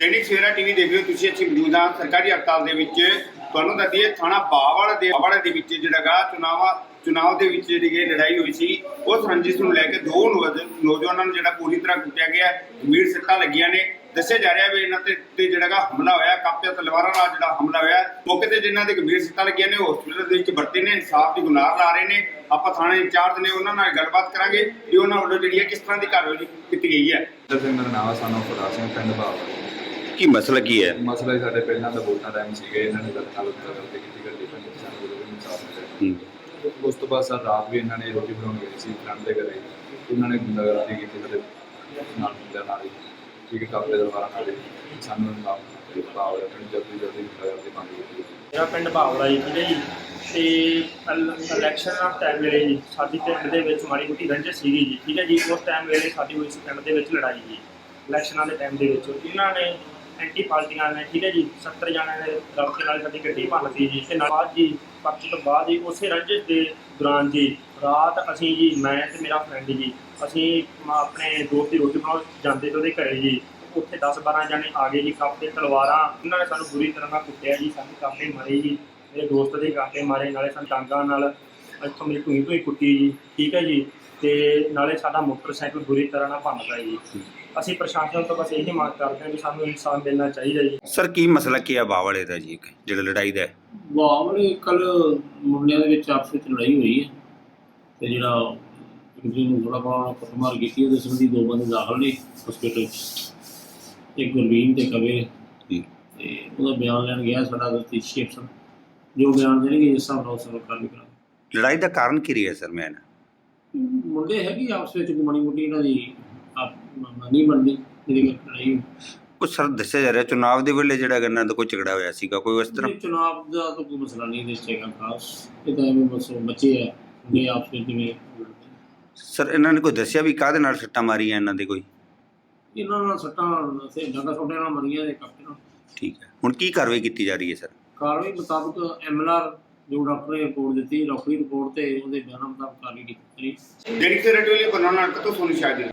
Dainik Savera TV ਦੇਖ ਰਹੇ ਹੋ ਤੁਸੀਂ ਇੱਥੇ ਮੌਜੂਦ ਹਾਂ। ਸਰਕਾਰੀ ਹਸਪਤਾਲ ਦੇ ਵਿੱਚ ਤੁਹਾਨੂੰ ਦੱਸੀਏ ਥਾਣਾ ਬਾਵਾਲ ਦੇ ਬਾਵਾਲ ਦੇ ਵਿੱਚ ਜਿਹੜਾਗਾ ਚੁਣਾਵਾ ਚੁਣਾਵ ਦੇ ਵਿੱਚ ਜਿਹੜੀ ਇਹ ਲੜਾਈ ਹੋਈ ਸੀ ਉਸ ਰੰਜਿਸ਼ ਨੂੰ ਲੈ ਕੇ ਦੋ ਨੌਜਵਾਨਾਂ ਨੂੰ ਜਿਹੜਾ ਪੂਰੀ ਤਰ੍ਹਾਂ ਕੁੱਟਿਆ ਗਿਆ। ਗੰਭੀਰ ਸੱਟਾਂ ਲੱਗੀਆਂ ਨੇ। ਦੱਸਿਆ ਜਾ ਰਿਹਾ ਵੀ ਇਹਨਾਂ ਤੇ ਜਿਹੜਾਗਾ ਹਮਲਾ ਹੋਇਆ ਕਾਪਿਆ ਤਲਵਾਰਾਂ ਨਾਲ ਜਿਹੜਾ ਹਮਲਾ ਹੋਇਆ। ਮੌਕੇ ਤੇ ਜਿਨ੍ਹਾਂ ਦੇ ਗੰਭੀਰ ਸੱਟਾਂ ਲੱਗੀਆਂ ਨੇ ਹਸਪੀਟਲ ਦੇ ਵਿੱਚ ਭਰਤੀ ਨੇ, ਇਨਸਾਫ ਦੀ ਗੁਨਾਹ ਲਾ ਰਹੇ ਨੇ। ਆਪਾਂ ਥਾਣੇ ਇੰਚਾਰਜ ਨੇ ਉਹਨਾਂ ਨਾਲ ਗੱਲਬਾਤ ਕਰਾਂਗੇ ਕਿ ਉਹਨਾਂ ਵੱਲੋਂ ਜਿਹੜੀ ਹੈ ਕਿਸ ਤਰ੍ਹਾਂ ਦੀ ਕਾਰਵਾਈ ਕੀਤੀ ਗਈ ਹੈ। ਸਿੰਘ, ਮੇਰਾ ਨਾਮ ਹੈ ਸਾਨੂੰ ਖੁਦਾ ਸਿੰਘ, ਪਿੰਡ ਬਾਵਾ ਕੀ ਮਸਲਾ ਕੀ ਹੈ? ਮਸਲਾ ਹੀ ਸਾਡੇ ਪਹਿਲਾਂ ਦਾ ਵੋਟਾਂ ਟਾਈਮ ਸੀਗੇ ਇਹਨਾਂ ਨੇ ਗੱਲਾਂ ਨਾਲ ਕਰਦੇ ਕੀਤੀ ਗੱਡੀ ਪਿੰਡ ਚ ਸਾਨੂੰ ਜਦੋਂ ਵੀ ਇਨਸਾਫ ਮਿਲਿਆ ਹੂੰ। ਉਸ ਤੋਂ ਬਾਅਦ ਸਰ ਰਾਤ ਵੀ ਇਹਨਾਂ ਨੇ ਰੋਟੀ ਬਣਾਉਣ ਗਏ ਸੀ ਫਰੈਂਡ ਦੇ ਘਰੇ। ਉਹਨਾਂ ਨੇ ਗੁੰਡਾਗਰਦੀ ਕੀਤੀ ਸਾਡੇ ਨਾਲ ਮੁੰਡਿਆਂ ਨਾਲ ਹੀ। ਠੀਕ ਕਾਪੇ ਦਰਬਾਰਾਂ ਨਾਲ ਹੀ। ਸਾਨੂੰ ਨਾਮ ਬਾਵਾ ਪਿੰਡ ਜਲਦੀ ਜਲਦੀ ਗੁੰਡਾਗਰਦੀ ਬੰਦ ਕੀਤੀ ਮੇਰਾ ਪਿੰਡ ਭਾਵੜਾ ਜੀ ਠੀਕ ਹੈ ਜੀ। ਤੇ ਇਲ- ਇਲੈਕਸ਼ਨ ਦਾ ਟਾਈਮ ਵੇਲੇ ਜੀ ਸਾਡੀ ਪਿੰਡ ਦੇ ਵਿੱਚ ਮਾੜੀ ਮੋਟੀ ਰੰਜਿਸ਼ ਸੀਗੀ ਜੀ ਠੀਕ ਹੈ ਜੀ। ਉਸ ਟਾਈਮ ਵੇਲੇ ਸਾਡੀ ਹੋਈ ਸੀ ਪਿੰਡ ਦੇ ਵਿੱਚ ਲੜਾਈ ਜੀ ਇਲੈਕਸ਼ਨਾਂ ਦੇ ਟਾਈਮ ਦੇ ਵਿੱਚ। ਇਹਨਾਂ ਨੇ ਐਂਟੀ ਪਾਰਟੀਆਂ ਨੇ, ਠੀਕ ਹੈ ਜੀ 70 ਜਾਣਿਆਂ ਦੇ ਰਸਤੇ ਨਾਲ ਸਾਡੀ ਗੱਡੀ ਭੰਨਤੀ ਜੀ। ਤੇ ਨਾਲ ਬਾਅਦ ਜੀ, ਪਰਚੇ ਤੋਂ ਬਾਅਦ ਜੀ, ਉਸੇ ਰੰਜਿਸ਼ ਦੇ ਦੌਰਾਨ ਜੀ, ਰਾਤ ਅਸੀਂ ਜੀ, ਮੈਂ ਤੇ ਮੇਰਾ ਫਰੈਂਡ ਜੀ, ਅਸੀਂ ਆਪਣੇ ਦੋਸਤ ਦੀ ਰੋਟੀ ਬਣਾਉਣ ਜਾਂਦੇ ਤੇ ਉਹਦੇ ਘਰੇ ਜੀ, ਉੱਥੇ 10 12 ਜਣੇ ਆ ਗਏ ਜੀ ਕਾਪੇ ਤਲਵਾਰਾਂ, ਉਹਨਾਂ ਨੇ ਸਾਨੂੰ ਬੁਰੀ ਤਰ੍ਹਾਂ ਨਾਲ ਕੁੱਟਿਆ ਜੀ, ਸਾਨੂੰ ਕਾਪੇ ਮਾਰੇ ਜੀ, ਮੇਰੇ ਦੋਸਤ ਦੇ ਕਾਪੇ ਮਾਰੇ, ਨਾਲੇ ਸਾਨੂੰ ਟਾਂਗਾਂ ਨਾਲ ਇੱਥੋਂ ਮੇਰੀ ਟੂਈ ਤੋਂ ਕੁੱਟੀ ਜੀ, ਠੀਕ ਹੈ ਜੀ, ਤੇ ਨਾਲੇ ਸਾਡਾ ਮੋਟਰਸਾਈਕਲ ਬੁਰੀ ਤਰ੍ਹਾਂ ਨਾਲ ਭੰਨਦਾ ਜੀ। ਅਸੀਂ ਪ੍ਰਸ਼ਾਸਨ ਤੋਂ ਬਸ ਇਹੀ ਮੰਗ ਕਰਦੇ ਹਾਂ ਕਿ ਸਾਨੂੰ ਇਨਸਾਫ ਮਿਲਣਾ ਚਾਹੀਦਾ ਜੀ। ਸਰ ਕੀ ਮਸਲਾ ਕੀ ਹੈ ਬਾਵਲੇ ਦਾ ਜੀ ਜਿਹੜਾ ਲੜਾਈ ਦਾ ਹੈ? ਬਾਵਲੇ ਕੱਲ ਮੁੰਡਿਆਂ ਦੇ ਵਿੱਚ ਆਪਸ ਵਿੱਚ ਲੜਾਈ ਹੋਈ ਹੈ ਤੇ ਜਿਹੜਾ ਦੂਜੇ ਨੂੰ ਥੋੜਾ ਬਹੁਤ ਕੁੱਟਮਾਰ ਕੀਤੀ ਉਹਦੇ ਸੰਬੰਧੀ ਦੋ ਬੰਦੇ ਦਾਖਲ ਨੇ ਹਸਪੀਟਲ 'ਚ। ਇੱਕ ਗੁਰਵੀਨ ਤੇ ਕਵੇ ਜੀ। ਤੇ ਉਹਦਾ ਬਿਆਨ ਲੈਣ ਗਿਆ ਸਾਡਾ ਦਸਤੀ ਸ਼ੇਪਸਨ ਜੋ ਬਿਆਨ ਦੇਣਗੇ ਇਸ ਹਿਸਾਬ ਨਾਲ ਉਸ ਨੂੰ ਕਰਾਂਗੇ। ਲੜਾਈ ਦਾ ਕਾਰਨ ਕੀ ਰਿਹਾ ਸਰ ਮੈਂ ਮੁੰਡੇ ਹੈਗੀ ਆਪਸ ਵਿੱਚ ਮਾੜੀ ਮੋਟੀ ਇਹਨਾਂ ਦੀ ਆਪ ਨਹੀਂ ਬਣਦੀ ਜਿਹਦੀ ਕਰਕੇ ਲੜਾਈ। ਕੁਝ ਸਰ ਦੱਸਿਆ ਜਾ ਰਿਹਾ ਚੁਣਾਵ ਦੇ ਵੇਲੇ ਜਿਹੜਾ ਗੰਨਾ ਦਾ ਕੋਈ ਝਗੜਾ ਹੋਇਆ ਸੀਗਾ ਕੋਈ ਇਸ ਤਰ੍ਹਾਂ? ਚੁਣਾਵ ਦਾ ਤਾਂ ਕੋਈ ਮਸਲਾ ਨਹੀਂ ਦੇਖੇਗਾ ਖਾਸ। ਇਹ ਤਾਂ ਐਵੇਂ ਬਸ ਬੱਚੇ ਆ ਮੁੰਡੇ ਆਪਸ ਵਿੱਚ ਜਿਵੇਂ। ਸਰ ਇਹਨਾਂ ਨੇ ਕੋਈ ਦੱਸਿਆ ਵੀ ਕਾਹਦੇ ਨਾਲ ਸੱਟਾਂ ਮਾਰੀਆਂ ਇਹਨਾਂ ਦੇ ਕੋਈ? ਇਹਨਾਂ ਨਾਲ ਸੱਟਾਂ ਸੇ ਜਗ੍ਹਾ ਛੋਟੇ ਨਾਲ ਮਰੀਆਂ ਦੇ ਕਾਪੇ ਨਾਲ। ਠੀਕ ਹੈ। ਹੁਣ ਕੀ ਕਾਰਵਾਈ ਕੀਤੀ ਜਾ ਰਹੀ ਹੈ ਸਰ? ਕਾਰਵਾਈ ਮੁਤਾਬਕ ਐਮਐਲਆਰ ਜੋ ਡਾਕਟਰ ਨੇ ਰਿਪੋਰਟ ਦਿੱਤੀ ਡਾਕਟਰੀ ਰਿਪੋਰਟ ਤੇ ਉਹਦੇ ਬਿਆਨਾਂ ਮੁਤਾਬਕ ਕਾਰਵਾਈ ਕੀਤੀ। ਦੈਨਿਕ ਸਵੇਰਾ ਟੀਵੀ ਲਈ ਬਨਾਨਾ ਅੰਕ ਤੋਂ ਸੋਨੀ ਸ਼ਾਹ ਜੀ